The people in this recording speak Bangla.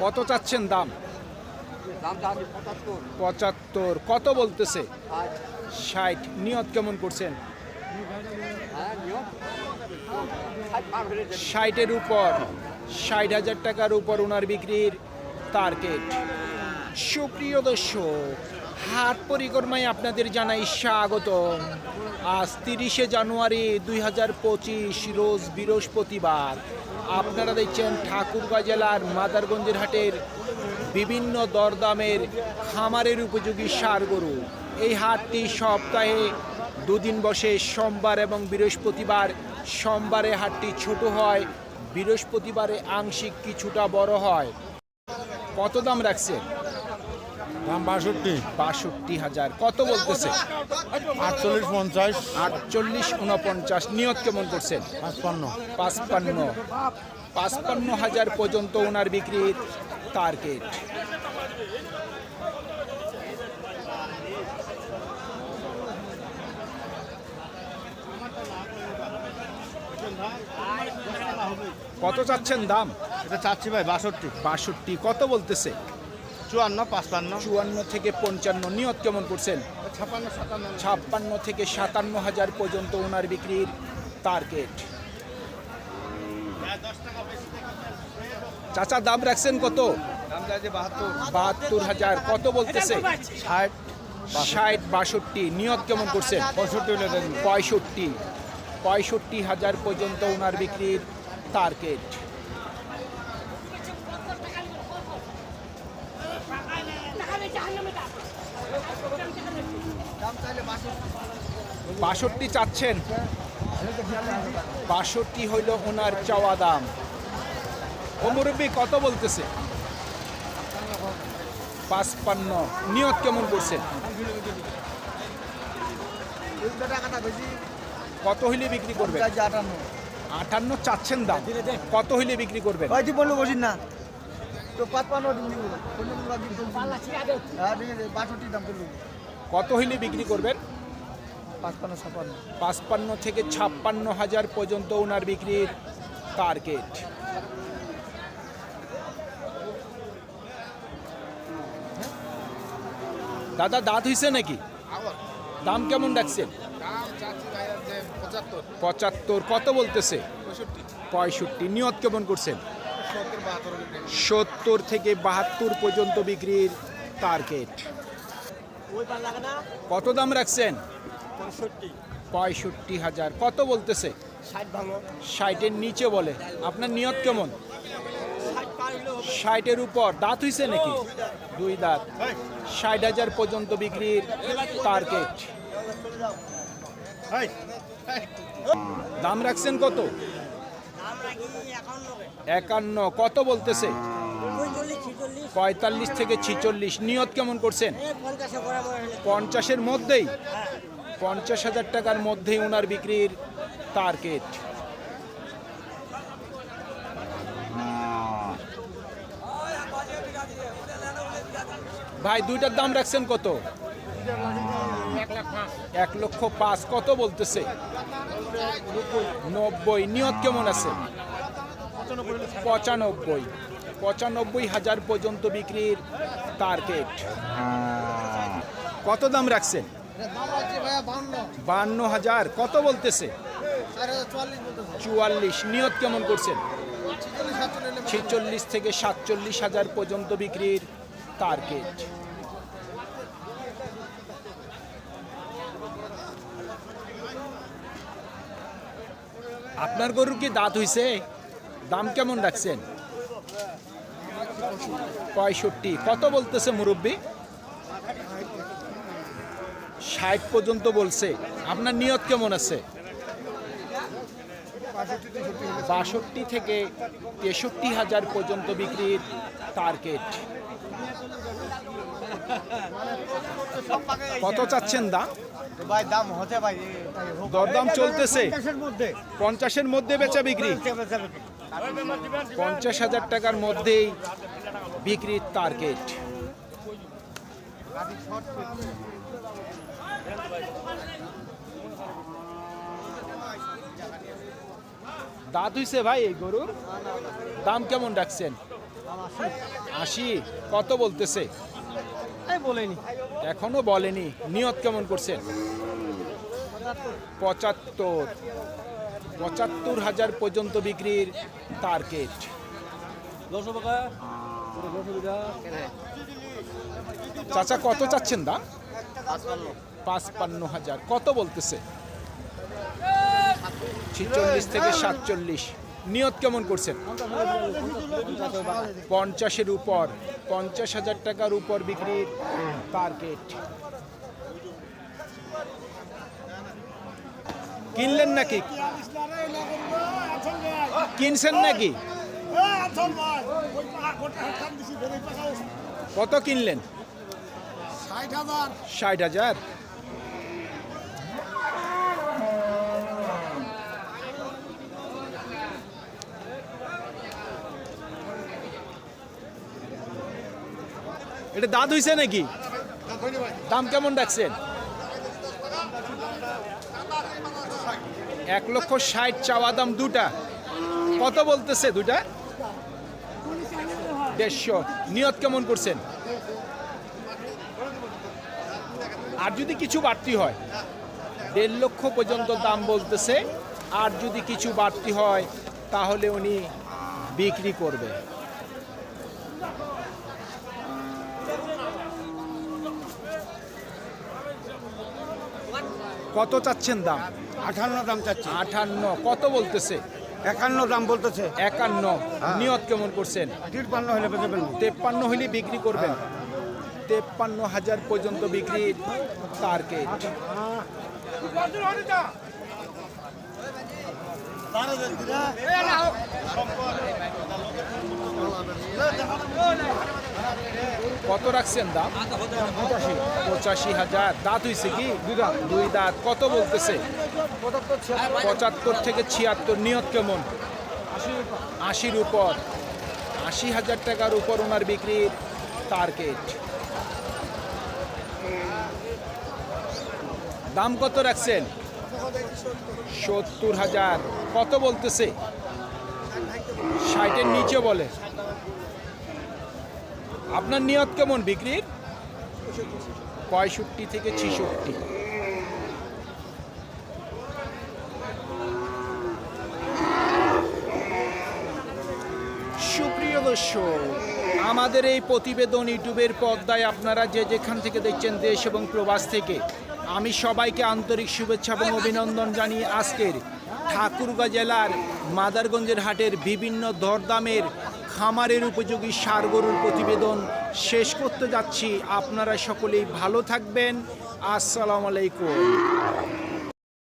কত চাচ্ছেন দাম? পঁচাত্তর। কত বলতেছে? ষাট। নিয়ত কেমন করছেন? হ্যাঁ। ষাটের উপর। ষাট হাজার টাকার উপর ওনার বিক্রির টার্গেট সুপ্রিয় দর্শক হাট পরিক্রমায় আপনাদের জানাই স্বাগত আজ তিরিশে জানুয়ারি দুই হাজার পঁচিশ রোজ বৃহস্পতিবার। আপনারা দেখছেন ঠাকুরগাঁ জেলার মাদারগঞ্জের হাটের বিভিন্ন দরদামের খামারের উপযোগী সার গরু। এই হাটটি সপ্তাহে দুদিন বসে সোমবার এবং বৃহস্পতিবার। সোমবারে হাটটি ছোট হয়, বৃহস্পতিবারে আংশিক কিছুটা বড় হয়। কত দাম রাখছেন? দাম বাষট্টি। বাষট্টি হাজার। কত বলতেছে? আটচল্লিশ পঞ্চাশ। আটচল্লিশ উনপঞ্চাশ। নিয়ত কেমন করছেন? পাঁচপান্ন। পাঁচপান্ন। পাঁচপান্ন হাজার পর্যন্ত ওনার বিক্রির টার্গেট কত চাচ্ছেন দাম? এটা চাচ্ছি ভাই বাষট্টি। বাষট্টি। কত বলতেছে? চুয়ান্ন পাঁচপান্ন। চুয়ান্ন থেকে পঞ্চান্ন নিয়ত কেমন করছেন? ছাপ্পান্ন সাতান্ন। ছাপ্পান্ন থেকে সাতান্ন হাজার পর্যন্ত ওনার বিক্রির টার্গেট চাচা দাম রাখছেন কত? বাহাত্তর। হাজার। কত বলতেছে? ষাট। ষাট বাষট্টি। নিয়ত কেমন করছেন? পঁয়ষট্টি পঁয়ষট্টি। হাজার পর্যন্ত ওনার বিক্রির টার্গেট বাষট্টি। চাচ্ছেন? বাষট্টি হইল ওনার চাওয়া দাম। ও মুরব্বী কত বলতেছে? পাঁচপান্ন। নিয়ত কেমন করছেন? কত হইলে বিক্রি করবেন? আটান্ন। চাচ্ছেন দাম। কত হইলে বিক্রি করবে বলল বসিস না। তো পাঁচ পান্ন দিন দিব। পনেরো দিন বাদ দিন তো হ্যাঁ বাষট্টি দাম করব। কত হইলে বিক্রি করবেন? পাঁচ পান্ন ছাপান্ন। পাঁচপান্ন থেকে ছাপ্পান্ন হাজার পর্যন্ত ওনার বিক্রির টার্গেট দাদা দাঁত হইছে নাকি? দাম কেমন ডাকছেন? পঁচাত্তর। কত বলতেছে? পঁয়ষট্টি। নিয়ত কেমন করছেন? সত্তর থেকে বাহাত্তর পর্যন্ত বিক্রির টার্গেট কত দাম রাখছেন? পঁয়ষট্টি। হাজার। কত বলতেছে? ষাট ষাটের নিচে বলে। আপনার নিয়ত কেমন? ষাট ষাটের উপর। দাঁত হইছে নাকি? দুই দাঁত। ষাট হাজার পর্যন্ত বিক্রির টার্গেট দাম রাখছেন কত? একান্ন। কত বলতেছে? পঁয়তাল্লিশ থেকে ছিচল্লিশ। নিয়ত কেমন করছেন? পঞ্চাশের মধ্যেই? পঞ্চাশ হাজার টাকার মধ্যেই ওনার বিক্রির টার্গেট। ভাই, দুইটার দাম রাখছেন কত? এক লক্ষ পাঁচ। কত বলতেছে? নব্বই। নিয়ত কেমন আছে? পঁচানব্বই। পঁচানব্বই হাজার পর্যন্ত বিক্রির টার্গেট কত দাম রাখছেন? বান্ন হাজার। কত বলতেছে? চুয়াল্লিশ। নিয়ত কেমন করছেন? ছেচল্লিশ থেকে সাতচল্লিশ হাজার পর্যন্ত বিক্রির টার্গেট আপনার গরুর কি দাঁত হইছে? দাম কেমন রাখছেন? পঁয়ষট্টি। কত বলতেছে মুরব্বী? ষাট পর্যন্ত বলছে। আপনার নিয়ত কেমন আছে? বাষট্টি থেকে তেষট্টি হাজার পর্যন্ত বিক্রির টার্গেট কত চাচ্ছেন দাম? ভাই দাম হতে ভাই দরদাম চলতেছে। পঞ্চাশের মধ্যে বেচা বিক্রি। পঞ্চাশ হাজার টাকার মধ্যেই বিক্রির টার্গেট। দাঁত হইছে ভাই এই গরুর? দাম কেমন রাখছেন? আশি। কত বলতেছে? বলেনি। এখনও বলেনি। নিয়ত কেমন করছেন? পঁচাত্তর। পঁচাত্তর হাজার পর্যন্ত বিক্রির টার্গেট। চাচা, কত চাচ্ছেন দাম? পাঁচপান্ন হাজার। কত বলতেছে? ছিচল্লিশ থেকে সাতচল্লিশ। নিয়ত কেমন করছেন? পঞ্চাশের উপর। পঞ্চাশ হাজার টাকার উপর বিক্রির টার্গেট কিনলেন নাকি? কিনছেন নাকি? কত কিনলেন? ষাট হাজার। এটা দাঁত হইছে নাকি? দাম কেমন রাখছেন? এক লক্ষ ষাট চাওয়া দাম দুটা। কত বলতেছে দুটা দেড়শো। নিয়ত কেমন করছেন? আর যদি কিছু বাড়তি হয়? দেড় লক্ষ পর্যন্ত দাম বলতেছে। আর যদি কিছু বাড়তি হয় তাহলে উনি বিক্রি করবে। কত চাচ্ছেন দাম? আঠান্ন দাম চাচ্ছে। আটান্ন কত বলতেছে? একান্ন দাম বলতেছে। একান্ন। নিয়ত কেমন করছেন? তিরপান্ন হলে বেঁচে ফেলব। তেপ্পান্ন হইলে বিক্রি করবেন। তেপ্পান্ন হাজার পর্যন্ত বিক্রি টার্গেট। কত রাখছেন দাম? পঁচাশি। পঁচাশি হাজার। দাঁত হয়েছে কি? দুই দাঁত। কত বলতেছে? পঁচাত্তর থেকে ছিয়াত্তর। নিয়ত কেমন? আশির উপর। আশি হাজার টাকার উপর ওনার বিক্রির টার্গেট দাম কত রাখছেন? সত্তর হাজার। কত বলতেছে? ষাটের নিচে বলে। আপনার নিয়ত কেমন বিক্রির? পঁয়ষট্টি থেকে ছিষট্টি। সুপ্রিয় দর্শক, আমাদের এই প্রতিবেদন ইউটিউবের পর্দায় আপনারা যে যেখান থেকে দেখছেন দেশ এবং প্রবাস থেকে আমি সবাইকে আন্তরিক শুভেচ্ছা এবং অভিনন্দন জানিয়ে আজকের ঠাকুরগাঁ জেলার মাদারগঞ্জের হাটের বিভিন্ন দরদামের খামারের উপযোগী সার গরুর প্রতিবেদন শেষ করতে যাচ্ছি। আপনারা সকলেই ভালো থাকবেন। আসসালামু আলাইকুম।